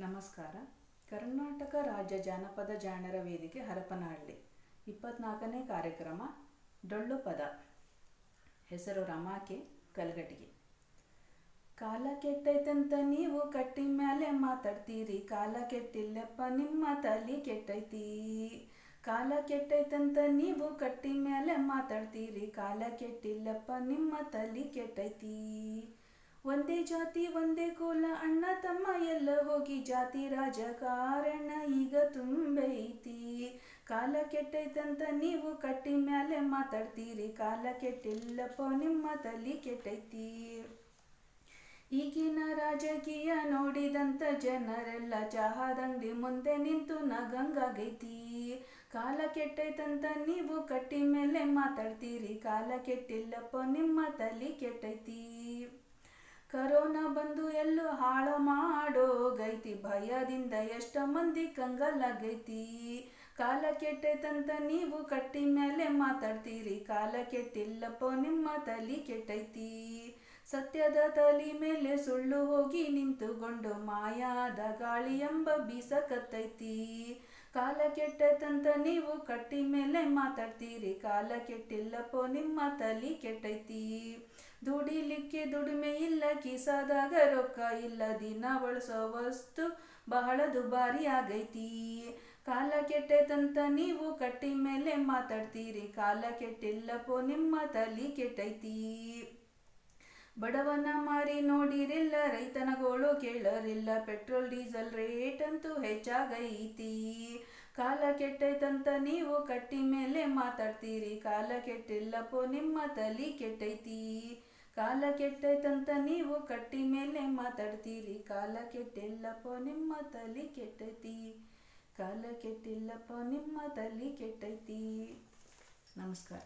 ನಮಸ್ಕಾರ. ಕರ್ನಾಟಕ ರಾಜ್ಯ ಜಾನಪದ ಜಾಣರ ವೇದಿಕೆ ಹರಪನಹಳ್ಳಿ. ಇಪ್ಪತ್ನಾಲ್ಕನೇ ಕಾರ್ಯಕ್ರಮ ಡೊಳ್ಳು ಪದ ಹೆಸರು ರಮಾಕೆ, ಕಲ್ಗಟ್ಟಿಗೆ. ಕಾಲ ಕೆಟ್ಟೈತಂತ ನೀವು ಕಟ್ಟಿ ಮೇಲೆ ಮಾತಾಡ್ತೀರಿ. ಕಾಲ ಕೆಟ್ಟಿಲ್ಲಪ್ಪ ನಿಮ್ಮ ತಲೆ ಕೆಟ್ಟೈತಿ. ಕಾಲ ಕೆಟ್ಟೈತಂತ ನೀವು ಕಟ್ಟಿ ಮೇಲೆ ಮಾತಾಡ್ತೀರಿ. ಕಾಲ ಕೆಟ್ಟಿಲ್ಲಪ್ಪ ನಿಮ್ಮ ತಲೆ ಕೆಟ್ಟೈತಿ. ಒಂದೇ ಜಾತಿ, ಒಂದೇ ಕೋಲ, ಅಣ್ಣ ತಮ್ಮ ಎಲ್ಲ ಹೋಗಿ ಜಾತಿ ರಾಜಕಾರಣ ಈಗ ತುಂಬೈತಿ. ಕಾಲ ಕೆಟ್ಟೈತಂತ ನೀವು ಕಟ್ಟಿ ಮ್ಯಾಲೆ ಮಾತಾಡ್ತೀರಿ. ಕಾಲ ಕೆಟ್ಟಿಲ್ಲಪ್ಪ ನಿಮ್ಮ ತಲಿ ಕೆಟ್ಟೈತಿ. ಈಗಿನ ರಾಜಕೀಯ ನೋಡಿದಂತ ಜನರೆಲ್ಲ ಚಹಾದಂಗಡಿ ಮುಂದೆ ನಿಂತು ನಗಂಗಾಗೈತಿ ಕಾಲ ಕೆಟ್ಟೈತಂತ ನೀವು ಕಟ್ಟಿ ಮೇಲೆ ಮಾತಾಡ್ತೀರಿ. ಕಾಲ ಕೆಟ್ಟಿಲ್ಲಪ್ಪ ನಿಮ್ಮ ತಲಿ ಕೆಟ್ಟೈತಿ. ಮಾಡೋಗೈತಿ ಭಯದಿಂದ ಎಷ್ಟ ಮಂದಿ ಕಂಗಾಲಾಗೈತಿ. ಕಾಲ ಕೆಟ್ಟೈತಂತ ನೀವು ಕಟ್ಟಿ ಮೇಲೆ ಮಾತಾಡ್ತೀರಿ, ಕಾಲ ಕೆಟ್ಟಿಲ್ಲಪ್ಪ ನಿಮ್ಮ ತಲಿ ಕೆಟ್ಟೈತಿ. ಸತ್ಯದ ತಲಿ ಮೇಲೆ ಸುಳ್ಳು ಹೋಗಿ ನಿಂತುಕೊಂಡು ಮಾಯಾದ ಗಾಳಿ ಎಂಬ ಬೀಸಕತ್ತೈತಿ ಕಾಲ ಕೆಟ್ಟೈತಂತ ನೀವು ಕಟ್ಟಿ ಮೇಲೆ ಮಾತಾಡ್ತೀರಿ, ಕಾಲ ಕೆಟ್ಟಿಲ್ಲಪ್ಪೋ ನಿಮ್ಮ ತಲಿ ಕೆಟ್ಟೈತಿ. ದುಡಿಲಿಕ್ಕೆ ದುಡಿಮೆ ಇಲ್ಲ, ಕಿಸದಾಗ ರೊಕ್ಕ ಇಲ್ಲ, ದಿನ ಬಳಸೋ ವಸ್ತು ಬಹಳ ದುಬಾರಿ ಆಗೈತಿ. ಕಾಲ ಕೆಟ್ಟೈತಂತ ನೀವು ಕಟ್ಟಿ ಮೇಲೆ ಮಾತಾಡ್ತೀರಿ, ಕಾಲ ಕೆಟ್ಟಿಲ್ಲಪ್ಪೋ ನಿಮ್ಮ ತಲಿ ಕೆಟ್ಟೈತಿ. ಬಡವನ ಮಾರಿ ನೋಡಿರಿಲ್ಲ ರೈತನ ಗೋಳು ಕೇಳರಿಲ್ಲ, ಪೆಟ್ರೋಲ್, ಡೀಸೆಲ್ ರೇಟ್ ಅಂತೂ ಹೆಚ್ಚಾಗೈತಿ. ಕಾಲ ಕೆಟ್ಟೈತಂತ ನೀವು ಕಟ್ಟಿ ಮೇಲೆ ಮಾತಾಡ್ತೀರಿ, ಕಾಲ ಕೆಟ್ಟಿಲ್ಲಪ್ಪೋ ನಿಮ್ಮ ತಲಿ ಕೆಟ್ಟೈತಿ. ಕಾಲ ಕೆಟ್ಟೈತಂತ ನೀವು ಕಟ್ಟಿ ಮೇಲೆ ಮಾತಾಡ್ತೀರಿ. ಕಾಲ ಕೆಟ್ಟಿಲ್ಲಪ್ಪ, ನಿಮ್ಮ ತಲೆ ಕೆಟ್ಟೈತಿ. ಕಾಲ ಕೆಟ್ಟಿಲ್ಲಪ್ಪ, ನಿಮ್ಮ ತಲೆ ಕೆಟ್ಟೈತಿ. ನಮಸ್ಕಾರ.